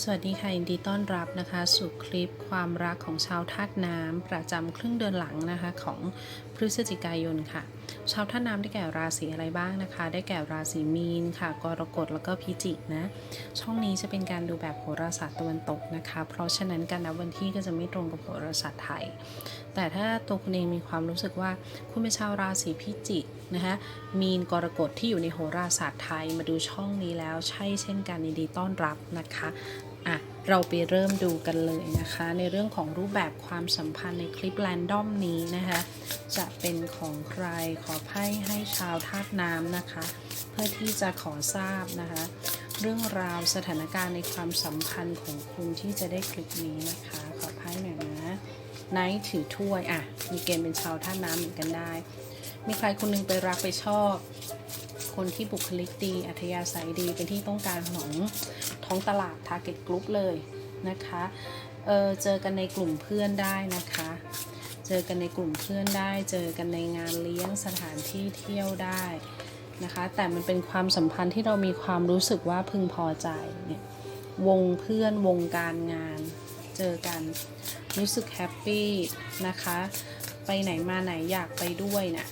สวัสดีค่ะยินดีต้อนรับนะคะ สู่คลิปความรักของชาวธาตุน้ำประจำครึ่งเดือนหลังนะคะของพฤศจิกายนค่ะ ชาวธาน้ำได้แก่ราศีอะไรบ้างนะคะ ได้แก่ราศีมีนค่ะ กรกฎแล้วก็พิจิกนะ ช่องนี้จะเป็นการดูแบบโหราศาสตร์ตะวันตกนะคะ เพราะฉะนั้นการนับวันที่ก็จะไม่ตรงกับโหราศาสตร์ไทย แต่ถ้าตัวคุณเองมีความรู้สึกว่าคุณเป็นชาวราศีพิจิกนะคะมีนกรกฎที่อยู่ในโหราศาสตร์ไทยมาดูช่องนี้แล้วใช่เช่นกันยินดีต้อนรับนะคะอะ เราไปเริ่มดูกันเลยนะคะ ในเรื่องของรูปแบบความสัมพันธ์ในคลิปแรนดอมนี้นะคะ จะเป็นของใครขอไพ่ให้ชาวธาตุน้ำนะคะ เพื่อที่จะขอทราบนะคะ เรื่องราวสถานการณ์ในความสัมพันธ์ของคุณที่จะได้คลิปนี้นะคะ ขอไพ่หน่อยนะไนท์ถือถ้วยอะมีเกณฑ์เป็นชาวท่าน้ำเหมือนกันได้ มีใครคนหนึงไปรักไปชอบ คนที่บุคลิกดี อัธยาศัยดี เป็นที่ต้องการของท้องตลาด Target Group เลยนะคะเออเจอกันในกลุ่มเพื่อนได้นะคะ เจอกันในกลุ่มเพื่อนได้ เจอกันในงานเลี้ยงสถานที่เที่ยวได้นะคะ แต่มันเป็นความสัมพันธ์ที่เรามีความรู้สึกว่าพึงพอใจเนี่ยวงเพื่อนวงการงาน เจอกันรู้สึกแฮปปี้นะคะ ไปไหนมาไหนอยากไปด้วยนะ่ะ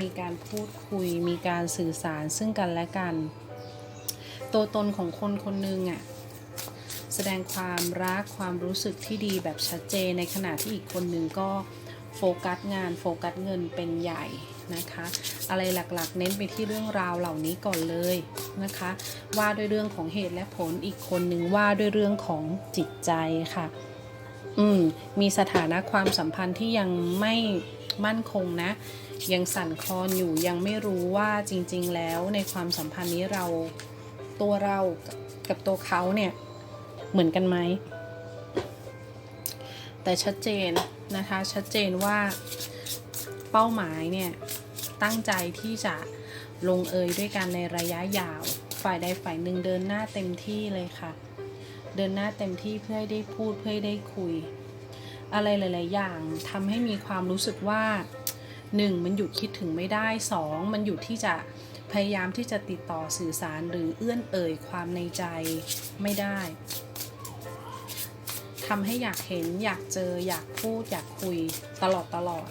มีการพูดคุย มีการสื่อสารซึ่งกันและกัน ตัวตนของคนคนหนึ่งอะ่ะแสดงความรักความรู้สึกที่ดีแบบชัดเจนในขณะที่อีกคนหนึ่งก็โฟกัสงานโฟกัสเงินเป็นใหญ่นะคะ อะไรหลักๆ เน้นไปที่เรื่องราวเหล่านี้ก่อนเลยนะคะ ว่าด้วยเรื่องของเหตุและผลอีกคนหนึ่งว่าด้วยเรื่องของจิตใจค่ะ อืมมีสถานะความสัมพันธ์ที่ยังไม่ มั่นคงนะ ยังสั่นคลอนอยู่ยังไม่รู้ว่าจริงๆแล้วในความสัมพันธ์นี้เราตัวเรากับตัวเขาเนี่ย เหมือนกันไหม แต่ชัดเจนนะคะ ชัดเจนว่าเป้าหมายเนี่ย ตั้งใจที่จะลงเอยด้วยกันในระยะยาว ฝ่ายใดฝ่ายหนึ่งเดินหน้าเต็มที่เลยค่ะ เดินหน้าเต็มที่เพื่อให้ได้พูดเพื่อให้ได้คุย อะไรหลาย ๆ อย่างทำให้มีความรู้สึกว่า 1. มันหยุดคิดถึงไม่ได้ 2. มันหยุดที่จะพยายามที่จะติดต่อสื่อสารหรือเอื้อนเอ่ยความในใจไม่ได้ทำให้อยากเห็นอยากเจออยากพูดอยากคุยตลอดตลอด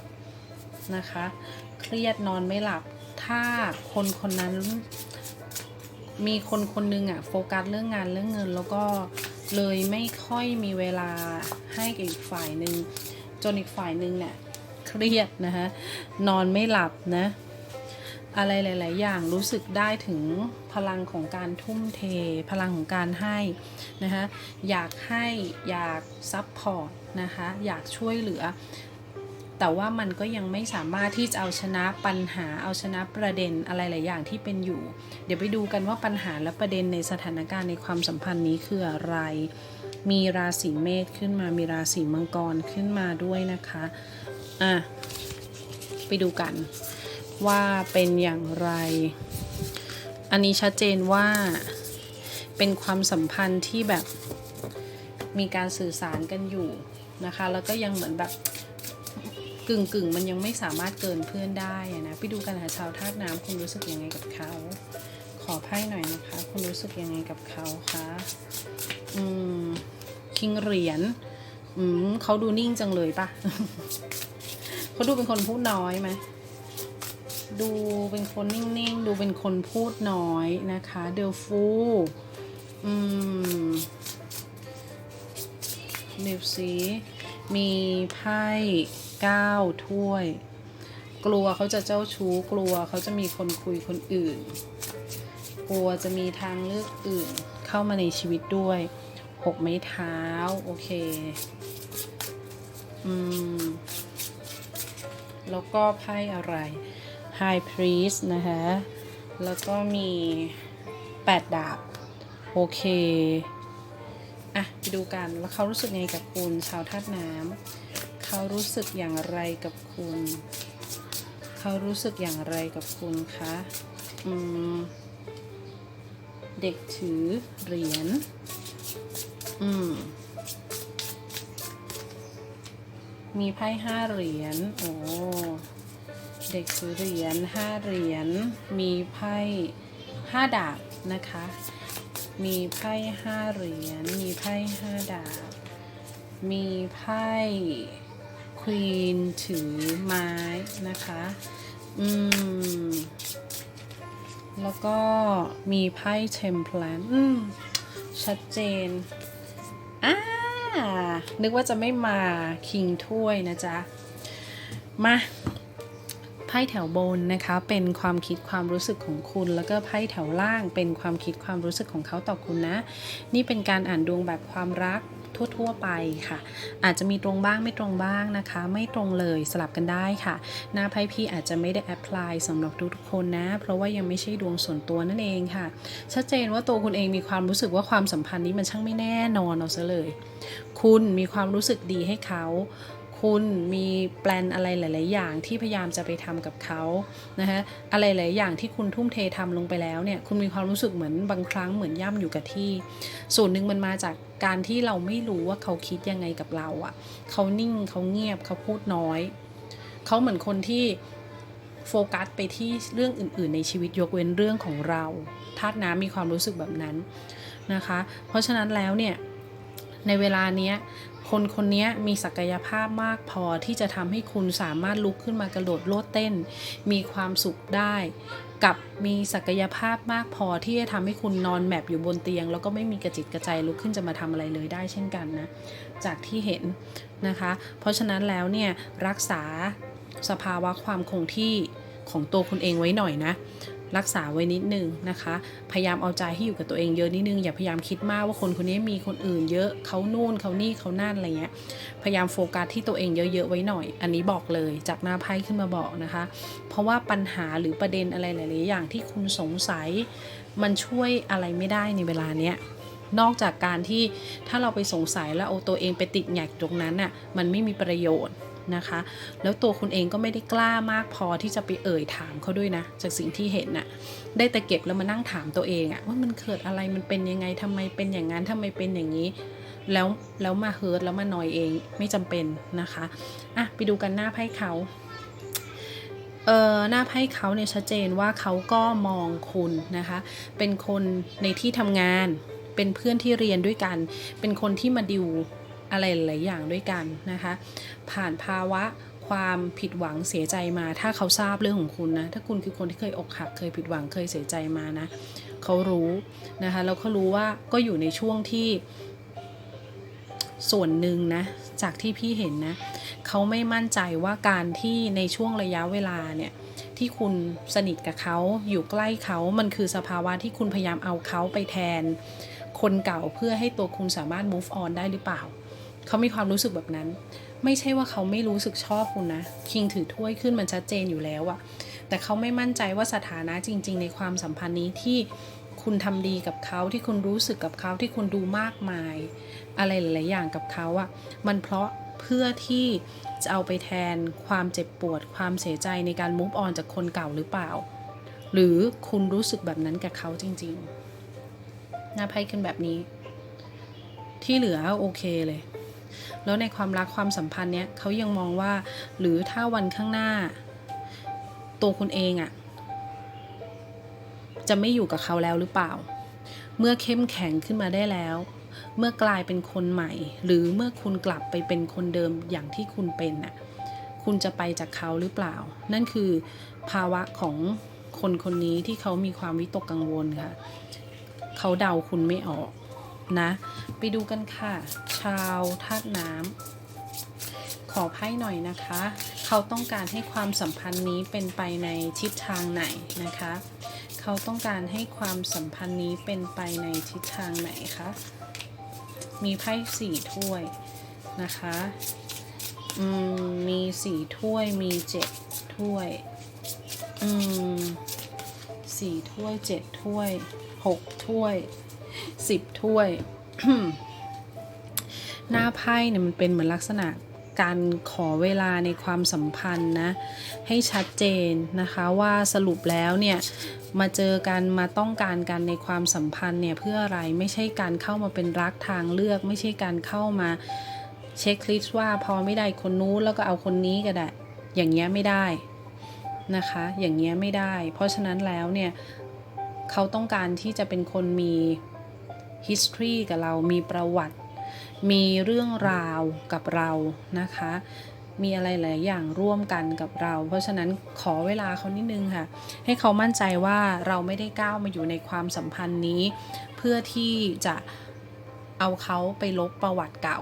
นะคะ เครียดนอนไม่หลับ ถ้าคนคนนั้นมีคนคนหนึงอะโฟกัสเรื่องงานเรื่องเงิน แล้วก็ เลยไม่ค่อยมีเวลาให้กับอีกฝ่ายหนึ่งจนอีกฝ่ายหนึ่งเนี่ยเครียดนะคะนอนไม่หลับนะอะไรหลาย ๆ อย่างรู้สึกได้ถึงพลังของการทุ่มเท พลังของการให้นะคะอยากให้อยากซัพพอร์ตนะคะอยากช่วยเหลือ แต่ว่ามันก็ยังไม่สามารถที่จะเอาชนะปัญหาเอาชนะประเด็นอะไรหลายอย่างที่เป็นอยู่ เดี๋ยวไปดูกันว่าปัญหาและประเด็นในสถานการณ์ในความสัมพันธ์นี้คืออะไร มีราศีเมษขึ้นมา มีราศีมังกรขึ้นมาด้วยนะคะ อะ ไปดูกันว่าเป็นอย่างไร อันนี้ชัดเจนว่าเป็นความสัมพันธ์ที่แบบมีการสื่อสารกันอยู่นะคะ แล้วก็ยังเหมือนแบบ กึ่งกึ่งมันยังไม่สามารถเกินเพื่อนได้นะไปดูกันค่ะชาวธาตุน้ำคุณรู้สึกยังไงกับเขา ขอไพ่หน่อยนะคะ คุณรู้สึกยังไงกับเขาคะอืมคิงเหรียญอืมเขาดูนิ่งจังเลยปะเขาดูเป็นคนพูดน้อยไหมดูเป็นคนนิ่งๆ ดูเป็นคนพูดน้อยนะคะ เดลฟูอืมเดลซีมีไพ่ เก้าถ้วย กลัวเขาจะเจ้าชู้กลัวเขาจะมีคนคุยคนอื่น กลัวจะมีทางเลือกอื่นเข้ามาในชีวิตด้วยหกไม้เท้า โอเค อืม แล้วก็ไพ่อะไร High Priest นะคะ แล้วก็มี 8 ดาบ โอเค อะ ไปดูกันว่าเขารู้สึกไงกับคุณชาวธาตุน้ำ เขารู้สึกอย่างไรกับคุณ เขารู้สึกอย่างไรกับคุณคะอืมเด็กถือเหรียญ อืม มีไพ่ห้าเหรียญ โอ้ เด็กถือเหรียญห้าเหรียญ มีไพ่ห้าดาบนะคะ มีไพ่ห้าเหรียญ มีไพ่ห้าดาบ มีไพ่ ควีนถือไม้นะคะ อืม แล้วก็มีไพ่เทมเพลนอืม ชัดเจน อ่า นึกว่าจะไม่มาคิงถ้วยนะจ๊ะ มาไพ่แถวบนนะคะเป็นความคิดความรู้สึกของคุณ แล้วก็ไพ่แถวล่างเป็นความคิดความรู้สึกของเขาต่อคุณนะ นี่เป็นการอ่านดวงแบบความรัก ทั่ว ๆ ไปค่ะ อาจจะมีตรงบ้างไม่ตรงบ้างนะคะ ไม่ตรงเลยสลับกันได้ค่ะ หน้าไพ่พี่อาจจะไม่ได้แอพพลายสำหรับทุกๆคนนะ เพราะว่ายังไม่ใช่ดวงส่วนตัวนั่นเองค่ะ ชัดเจนว่าตัวคุณเองมีความรู้สึกว่าความสัมพันธ์นี้มันช่างไม่แน่นอนเอาซะเลย คุณมีความรู้สึกดีให้เขา คุณมีแปลนอะไรหลาย ๆ อย่างที่พยายามจะไปทำกับเขานะคะอะไรหลายอย่างที่คุณทุ่มเททำลงไปแล้วเนี่ยคุณมีความรู้สึกเหมือนบางครั้งเหมือนย่ำอยู่กับที่ ส่วนหนึ่งมันมาจากการที่เราไม่รู้ว่าเขาคิดยังไงกับเราอะ่ะเขานิ่งเขาเงียบเขาพูดน้อย เขาเหมือนคนที่โฟกัสไปที่เรื่องอื่น ๆ ในชีวิตยกเว้นเรื่องของเราธาตุน้ำมีความรู้สึกแบบนั้นนะคะ เพราะฉะนั้นแล้วเนี่ยในเวลาเนี้ย คนคนนี้มีศักยภาพมากพอที่จะทำให้คุณสามารถลุกขึ้นมากระโดดโลดเต้น มีความสุขได้ กับมีศักยภาพมากพอที่จะทำให้คุณนอนแมปอยู่บนเตียง แล้วก็ไม่มีกระจิตกระใจลุกขึ้นจะมาทำอะไรเลยได้เช่นกันนะ จากที่เห็นนะคะ เพราะฉะนั้นแล้วเนี่ยรักษาสภาวะความคงที่ของตัวคุณเองไว้หน่อยนะ รักษาไว้นิดนึงนะคะ พยายามเอาใจให้อยู่กับตัวเองเยอะนิดนึงอย่าพยายามคิดมากว่าคนคนนี้มีคนอื่นเยอะเขานู่นเขานี่เขานั่นอะไรเงี้ยพยายามโฟกัสที่ตัวเองเยอะๆไว้หน่อย อันนี้บอกเลยจากหน้าไพ่ขึ้นมาบอกนะคะ เพราะว่าปัญหาหรือประเด็นอะไรหลายๆอย่างที่คุณสงสัย มันช่วยอะไรไม่ได้ในเวลาเนี้ยนอกจากการที่ถ้าเราไปสงสัยแล้วเอาตัวเองไปติดแงกตรงนั้นน่ะมันไม่มีประโยชน์ นะคะ แล้วตัวคุณเองก็ไม่ได้กล้ามากพอที่จะไปเอ่ยถามเขาด้วยนะ จากสิ่งที่เห็นน่ะ ได้แต่เก็บแล้วมานั่งถามตัวเองอะว่ามันเกิดอะไรมันเป็นยังไงทำไมเป็นอย่างนั้นทำไมเป็นอย่างนี้ แล้วแล้วมาเฮิร์ตแล้วมานอยเองไม่จำเป็นนะคะอะไปดูกันหน้าไพ่เขาเออหน้าไพ่เขาเนี่ยชัดเจนว่าเขาก็มองคุณนะคะ เป็นคนในที่ทำงาน เป็นเพื่อนที่เรียนด้วยกัน เป็นคนที่มาดิว อะไรหลายอย่างด้วยกันนะคะ ผ่านภาวะความผิดหวังเสียใจมา ถ้าเขาทราบเรื่องของคุณนะ ถ้าคุณคือคนที่เคยอกหักเคยผิดหวังเคยเสียใจมานะ เขารู้นะคะแล้วเขารู้ว่าก็อยู่ในช่วงที่ส่วนหนึ่งนะ จากที่พี่เห็นนะ เขาไม่มั่นใจว่าการที่ในช่วงระยะเวลาเนี่ยที่คุณสนิทกับเขาอยู่ใกล้เขา มันคือสภาวะที่คุณพยายามเอาเขาไปแทน คนเก่าเพื่อให้ตัวคุณสามารถ move on ได้หรือเปล่า เขามีความรู้สึกแบบนั้น ไม่ใช่ว่าเขาไม่รู้สึกชอบคุณนะ คิงถือถ้วยขึ้นมันชัดเจนอยู่แล้วอะแต่เขาไม่มั่นใจว่าสถานะจริง ๆ ในความสัมพันธ์นี้ที่คุณทำดีกับเขาที่คุณรู้สึกกับเขาที่คุณดูมากมาย อะไรหลาย ๆ อย่างกับเขาอะมันเพราะเพื่อที่จะเอาไปแทนความเจ็บปวด ความเสียใจในการ move on จากคนเก่าหรือเปล่า หรือคุณรู้สึกแบบนั้นกับเขาจริง ๆ หน้าไพ่ขึ้นแบบนี้ ที่เหลือโอเคเลย แล้วในความรักความสัมพันธ์เนี้ยเขายังมองว่า หรือถ้าวันข้างหน้า ตัวคุณเองอะจะไม่อยู่กับเขาแล้วหรือเปล่า เมื่อเข้มแข็งขึ้นมาได้แล้ว เมื่อกลายเป็นคนใหม่ หรือเมื่อคุณกลับไปเป็นคนเดิมอย่างที่คุณเป็นน่ะคุณจะไปจากเขาหรือเปล่า นั่นคือภาวะของคนคนนี้ที่เขามีความวิตกกังวลค่ะ เขาเดาคุณไม่ออก นะ ไปดูกันค่ะ ชาวธาตุน้ำขอไพ่หน่อยนะคะ เขาต้องการให้ความสัมพันธ์นี้เป็นไปในทิศทางไหนนะคะ เขาต้องการให้ความสัมพันธ์นี้เป็นไปในทิศทางไหนคะมีไพ่สี่ถ้วยนะคะมมีสี่ถ้วยมีเจ็ดถ้วยสี่ถ้วยเจ็ดถ้วยหกถ้วย สิบถ้วย หน้าไพ่เนี่ยมันเป็นเหมือนลักษณะการขอเวลาในความสัมพันธ์นะให้ชัดเจนนะคะว่าสรุปแล้วเนี่ยมาเจอกันมาต้องการกันในความสัมพันธ์เนี่ยเพื่ออะไรไม่ใช่การเข้ามาเป็นรักทางเลือก ไม่ใช่การเข้ามาเช็คลิสต์ว่าพอไม่ได้คนนู้นแล้วก็เอาคนนี้ก็ได้อย่างเงี้ยไม่ได้นะคะ อย่างเงี้ยไม่ได้ เพราะฉะนั้นแล้วเนี่ยเขาต้องการที่จะเป็นคนมี history กับเรา มีประวัติ มีเรื่องราวกับเรานะคะ มีอะไรหลายอย่างร่วมกันกับเรา เพราะฉะนั้นขอเวลาเขานิดนึงค่ะ ให้เขามั่นใจว่าเราไม่ได้ก้าวมาอยู่ในความสัมพันธ์นี้ เพื่อที่จะเอาเขาไปลบประวัติเก่า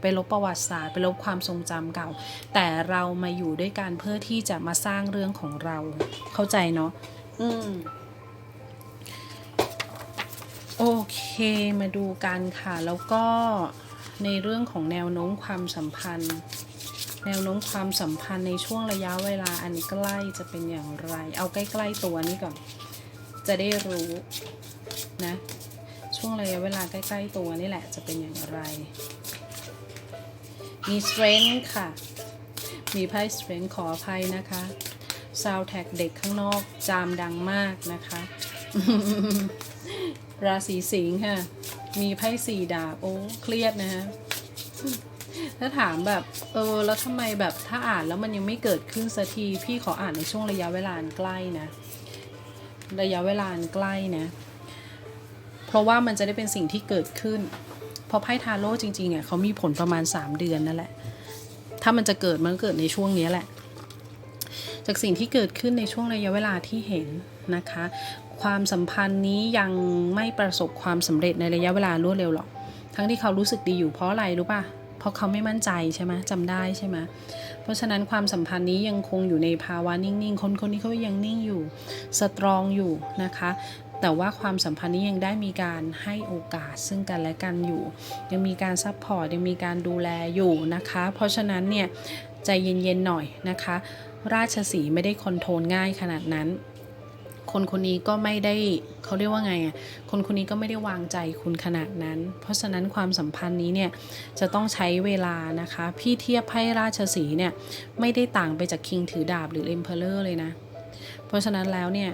ไปลบประวัติศาสตร์ไปลบความทรงจำเก่า แต่เรามาอยู่ด้วยกันเพื่อที่จะมาสร้างเรื่องของเราเข้าใจเนาะอืม เคมาดูกันค่ะ แล้วก็ในเรื่องของแนวโน้มความสัมพันธ์ แนวโน้มความสัมพันธ์ในช่วงระยะเวลาอันใกล้จะเป็นอย่างไร เอาใกล้ๆตัวนี้ก่อน จะได้รู้นะ ช่วงระยะเวลาใกล้ๆตัวนี่แหละจะเป็นอย่างไร มี strength ค่ะ มีไพ่ strength ขออภัยนะคะ sound tag เด็กข้างนอกจามดังมากนะคะ ราศีสิงห์ค่ะ มีไพ่สี่ดาบโอ้เครียดนะฮะถ้าถามแบบเออแล้วทำไมแบบถ้าอ่านแล้วมันยังไม่เกิดขึ้นสักทีพี่ขออ่านในช่วงระยะเวลาใกล้นะ ระยะเวลาใกล้นะ เพราะว่ามันจะได้เป็นสิ่งที่เกิดขึ้น เพราะไพ่ทาโร่จริงๆอะเขามีผลประมาณ 3 เดือนนั่นแหละ ถ้ามันจะเกิดมันเกิดในช่วงนี้แหละ จากสิ่งที่เกิดขึ้นในช่วงระยะเวลาที่เห็นนะคะ ความสัมพันธ์นี้ยังไม่ประสบความสำเร็จในระยะเวลารวดเร็วหรอก ทั้งที่เขารู้สึกดีอยู่เพราะอะไรรู้ป่ะ เพราะเขาไม่มั่นใจใช่ไหมจำได้ใช่ไหมเพราะฉะนั้นความสัมพันธ์นี้ยังคงอยู่ในภาวะนิ่งๆ คนคนนี้เขายังนิ่งอยู่ สตรองอยู่นะคะ แต่ว่าความสัมพันธ์นี้ยังได้มีการให้โอกาสซึ่งกันและกันอยู่ ยังมีการซัพพอร์ตยังมีการดูแลอยู่นะคะ เพราะฉะนั้นเนี่ยใจเย็นๆหน่อยนะคะ ราชสีไม่ได้คอนโทรลง่ายขนาดนั้น คนคนนี้ก็ไม่ได้เขาเรียกว่าไงอะคนคนนี้ก็ไม่ได้วางใจคุณขนาดนั้น เพราะฉะนั้นความสัมพันธ์นี้เนี่ยจะต้องใช้เวลานะคะ พี่เทียบไพ่ราชสีเนี่ยไม่ได้ต่างไปจากคิงถือดาบหรือเอ็มเพลเลอร์เลยนะ เพราะฉะนั้นแล้วเนี่ย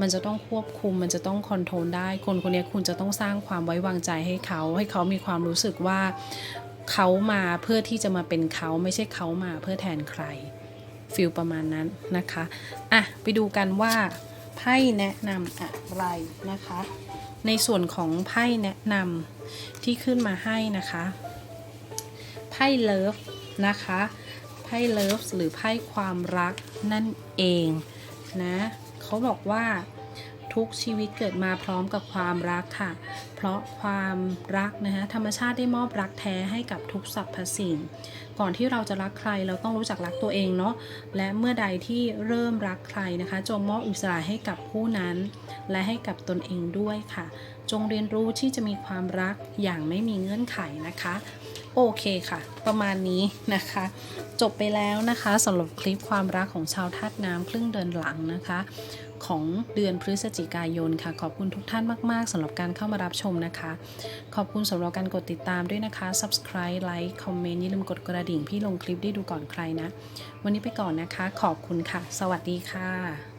มันจะต้องควบคุมมันจะต้องคอนโทรลได้ คนคนนี้คุณจะต้องสร้างความไว้วางใจให้เขา ให้เขามีความรู้สึกว่าเขามาเพื่อที่จะมาเป็นเขาไม่ใช่เขามาเพื่อแทนใครฟิลประมาณนั้นนะคะ อะ ไปดูกันว่า ไพ่แนะนำอะไรนะคะ ในส่วนของไพ่แนะนำที่ขึ้นมาให้นะคะ ไพ่เลิฟนะคะ ไพ่เลิฟหรือไพ่ความรักนั่นเองนะเขาบอกว่า ทุกชีวิตเกิดมาพร้อมกับความรักค่ะ เพราะความรักนะคะธรรมชาติได้มอบรักแท้ให้กับทุกสรรพสิ่ง ก่อนที่เราจะรักใครเราต้องรู้จักรักตัวเองเนาะ และเมื่อใดที่เริ่มรักใครนะคะ จงมอบอิสระให้กับผู้นั้น และให้กับตนเองด้วยค่ะ จงเรียนรู้ที่จะมีความรักอย่างไม่มีเงื่อนไขนะคะ โอเคค่ะ ประมาณนี้นะคะ จบไปแล้วนะคะสำหรับคลิปความรักของชาวธาตุน้ำครึ่งเดือนหลังนะคะ ของเดือนพฤศจิกายนค่ะ ขอบคุณทุกท่านมาก ๆสำหรับการเข้ามารับชมนะคะ ขอบคุณสำหรับการกดติดตามด้วยนะคะ subscribe like comment อย่าลืมกดกระดิ่งพี่ลงคลิปได้ดูก่อนใครนะ วันนี้ไปก่อนนะคะ ขอบคุณค่ะ สวัสดีค่ะ